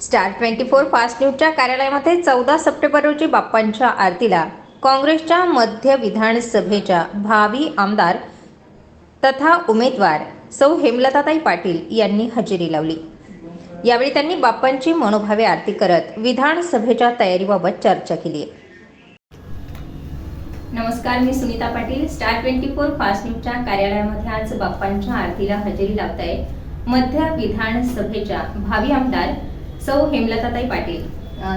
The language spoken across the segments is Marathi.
स्टार ट्वेंटी फोर फास्ट न्यूजच्या कार्यालयामध्ये चौदा सप्टेंबर रोजी बाप्पांच्या आरतीला काँग्रेसच्या मध्य विधानसभेच्या भावी आमदार तथा उमेदवार सौ हेमलताताई पाटील यांनी हजेरी लावली. यावेळी त्यांनी बाप्पांची मनोभावे आरती करत विधानसभेच्या तयारीबाबत चर्चा केली. नमस्कार मी Sunita Patil. Star twenty four fast न्यूजच्या कार्यालयामध्ये आज बाप्पांच्या आरतीला हजेरी लावत आहे मध्य विधानसभेच्या भावी आमदार सौ हेमलताताई पाटील.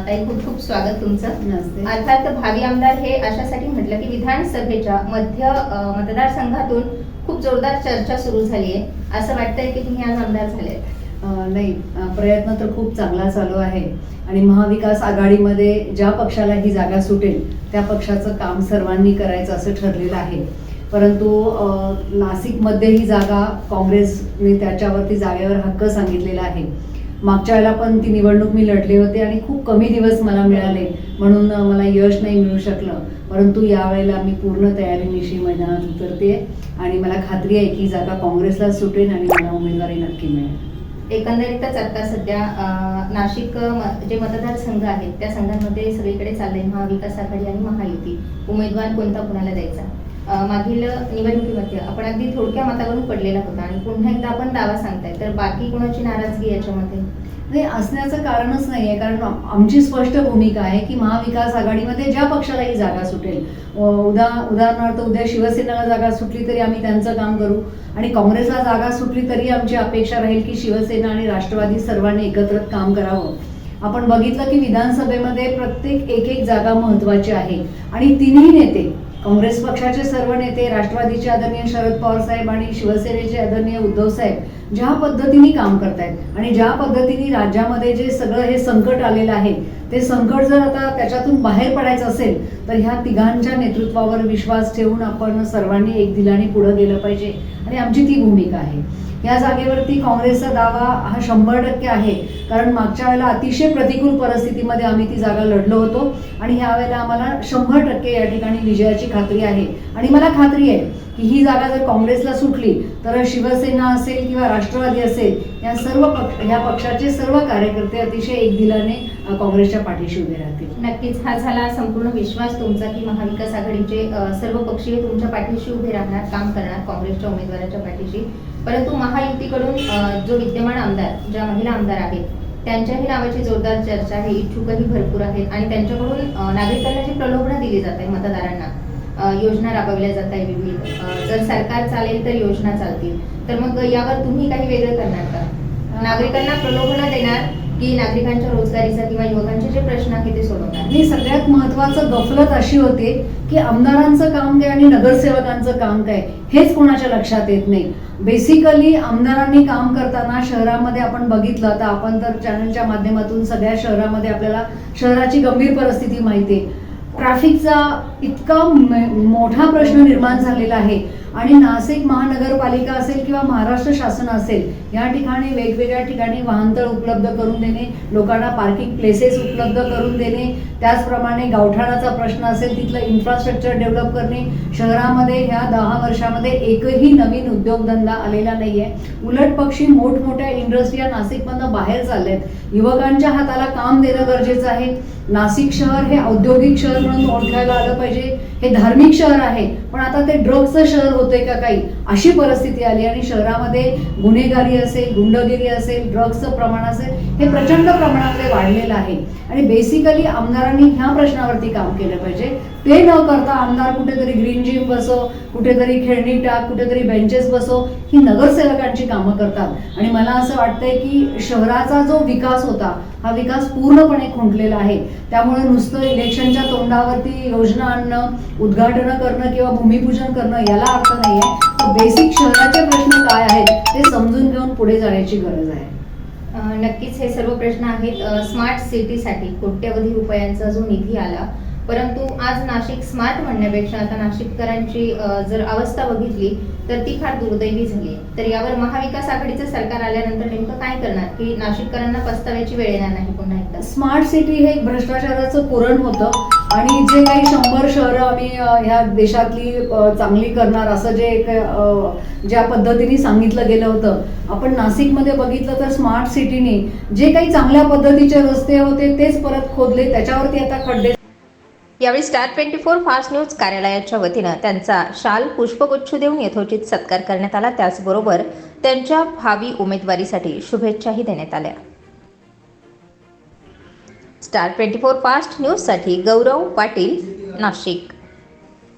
ताई खूप खूप स्वागत तुमचं. अर्थात भावी आमदार हे अशासाठी म्हटलं की विधानसभेच्या मध्य मतदारसंघातून खूप जोरदार चर्चा सुरू झाली आहे असं वाटतंय की तुम्ही आज आमदार झालेत अं, नाही प्रयत्न तर खूप चांगला चालू आहे. आणि महाविकास आघाडीमध्ये ज्या पक्षाला ही जागा सुटेल त्या पक्षाचं काम सर्वांनी करायचं असं ठरलेलं आहे. परंतु नाशिकमध्ये ही जागा काँग्रेसने त्याच्यावरती जागेवर हक्क सांगितलेला आहे. मागच्या वेळेला पण ती निवडणूक मी लढली होती आणि खूप कमी दिवस मला मिळाले म्हणून मला यश नाही मिळू शकलं. परंतु यावेळेला मी पूर्ण तयारीनिशी मैदानात उतरते आणि मला खात्री आहे की जागा काँग्रेसला सुटेल आणि मला उमेदवारी नक्की मिळेल. एकंदरीतच आता सध्या नाशिक म- जे मतदारसंघ आहेत त्या संघांमध्ये सगळीकडे चालले महाविकास आघाडी आणि महायुती. उमेदवार कोणता कुणाला द्यायचा? मागील निवडणुकीमध्ये आपण अगदी थोडक्या मतावरून पडलेला होता आणि पुन्हा एकदा आपण दावा सांगताय. तर बाकी कोणाची नाराजगी याच्यामध्ये? नाही असण्याचं कारणच नाही आहे कारण आमची स्पष्ट भूमिका आहे की महाविकास आघाडीमध्ये ज्या पक्षाला ही जागा सुटेल उदा उदाहरणार्थ उद्या शिवसेनेला जागा सुटली तरी आम्ही त्यांचं काम करू आणि काँग्रेसला जागा सुटली तरी आमची अपेक्षा राहील की शिवसेना आणि राष्ट्रवादी सर्वांनी एकत्र काम करावं. आपण बघितलं की विधानसभेमध्ये प्रत्येक एक एक जागा महत्वाची आहे आणि तिन्ही नेते काँग्रेस पक्षाचे सर्व नेते राष्ट्रवादीचे आदरणीय शरद पवार साहेब आणि शिवसेनेचे आदरणीय उद्धव साहेब ज्या पद्धतीने काम करतायत आणि ज्या पद्धतीने राज्यामध्ये जे सगळं हे संकट आलेलं आहे ते संकट जर आता त्याच्यातून बाहेर पडायचं असेल तर ह्या तिघांच्या नेतृत्वावर विश्वास ठेवून आपण सर्वांनी एक दिलाने पुढं गेलं पाहिजे. आणि आमची ती भूमिका आहे. या जागेवरती काँग्रेसचा दावा हा शंभर टक्के आहे. कारण मागच्या वेळेला अतिशय प्रतिकूल परिस्थितीमध्ये आम्ही ती जागा लढलो होतो. आणि ह्या वेळेला आम्हाला शंभर टक्के या ठिकाणी विजयाची खात्री आहे. आणि मला खात्री आहे की ही जागा जर काँग्रेसला सुटली तर शिवसेना असेल किंवा राष्ट्रवादी असेल या सर्व पक्ष या पक्षाचे सर्व कार्यकर्ते अतिशय एक दिलाने काँग्रेसच्या पाठीशी उभे राहतील. नक्कीच हा झाला संपूर्ण विश्वास तुमचा की महाविकास आघाडीचे सर्व पक्षीय तुमच्या पाठीशी उभे राहणार काम करणार काँग्रेसच्या उमेदवाराच्या पाठीशी. परंतु महायुतीकडून जो विद्यमान आमदार ज्या महिला आमदार आहेत त्यांच्याही नावाची जोरदार चर्चा आहे इच्छुकही भरपूर आहेत आणि त्यांच्याकडून नागरिकांना जी प्रलोभनं दिली जात आहे मतदारांना योजना राबवल्या जात आहे विविध. जर सरकार चालेल तर योजना चालतील. तर मग यावर तुम्ही काही वेगळं करणार का? नागरिकांना प्रलोभनं देणार की नागरिकांच्या रोजगारीचा किंवा युवकांचे जे प्रश्न आहेत ते सोडवणार? आणि सगळ्यात महत्वाचं गफलत अशी होते की आमदारांचं काम काय आणि नगरसेवकांचं काम काय हेच कोणाच्या लक्षात येत नाही. बेसिकली आमदारांनी काम करताना शहरामध्ये आपण बघितलं आता आपण तर चॅनलच्या माध्यमातून सगळ्या शहरामध्ये आपल्याला शहराची गंभीर परिस्थिती माहिती आहे. ट्रॅफिकचा इतका मोठा प्रश्न निर्माण झालेला आहे. आणि नाशिक महानगरपालिका असेल किंवा महाराष्ट्र शासन असेल या ठिकाणी वेगवेगळ्या ठिकाणी वाहनतळ उपलब्ध करून देणे लोकांना पार्किंग प्लेसेस उपलब्ध करून देणे त्याचप्रमाणे गावठाणाचा प्रश्न असेल तिथलं इन्फ्रास्ट्रक्चर डेव्हलप करणे शहरामध्ये ह्या दहा वर्षामध्ये एकही नवीन उद्योगधंदा आलेला नाही आहे उलट पक्षी मोठमोठ्या इंडस्ट्री या नाशिकमधनं बाहेर चालल्यात युवकांच्या हाताला काम देणं गरजेचं आहे. नाशिक शहर हे औद्योगिक शहर म्हणून ओळखायला आलं पाहिजे. हे धार्मिक शहर आहे पण आता ते ड्रग्सचं शहर होतंय का काही? अशी परिस्थिती आली आणि शहरामध्ये गुन्हेगारी असेल गुंडगिरी असेल ड्रग्सचं प्रमाण असेल हे प्रचंड प्रमाणामध्ये वाढलेलं आहे. आणि बेसिकली आमदारांनी ह्या प्रश्नावरती काम केलं पाहिजे. ते न करता आमदार कुठेतरी ग्रीन जिम बसो कुठेतरी खेळणी टाक कुठेतरी बेंचेस बसो ही नगरसेवकांची कामं करतात. आणि मला असं वाटतंय की शहराचा जो विकास होता हा विकास पूर्णपणे खुंटलेला आहे. त्यामुळे नुसतं इलेक्शनच्या तोंडावरती योजना आणणं उद्घाटनं करणं किंवा भूमिपूजन करणं याला अर्थ नाहीये. बेसिक शहराचे प्रश्न काय आहेत ते समजून घेऊन पुढे जाण्याची गरज आहे. नक्कीच हे सर्व प्रश्न आहेत. स्मार्ट सिटीसाठी कोट्यवधी रुपयांचा जो निधी आला परंतु आज नाशिक स्मार्ट म्हणण्यापेक्षा आता नाशिककरांची जर अवस्था बघितली तर ती फार दुर्दैवी झाली. तर यावर महाविकास आघाडीचं सरकार आल्यानंतर नेमकं काय करणार? की नाशिककरांना पस्ताव्याची वेळ येणार नाही पुन्हा एकदा? स्मार्ट सिटी हे एक भ्रष्टाचाराचं पुरण होतं. आणि जे काही शंभर शहरं आम्ही ह्या देशातली चांगली करणार असं जे एक ज्या पद्धतीने सांगितलं गेलं होतं. आपण नाशिकमध्ये बघितलं तर स्मार्ट सिटीने जे काही चांगल्या पद्धतीचे रस्ते होते तेच परत खोदले. त्याच्यावरती आता खड्डे यावेळी star twenty four fast news कार्यालयाच्या वतीनं त्यांचा शाल पुष्पगुच्छ देऊन यथोचित सत्कार करण्यात आला. त्याचबरोबर त्यांच्या भावी उमेदवारीसाठी शुभेच्छाही देण्यात आल्या. स्टार ट्वेंटी फोर फास्ट न्यूजसाठी गौरव पाटील नाशिक.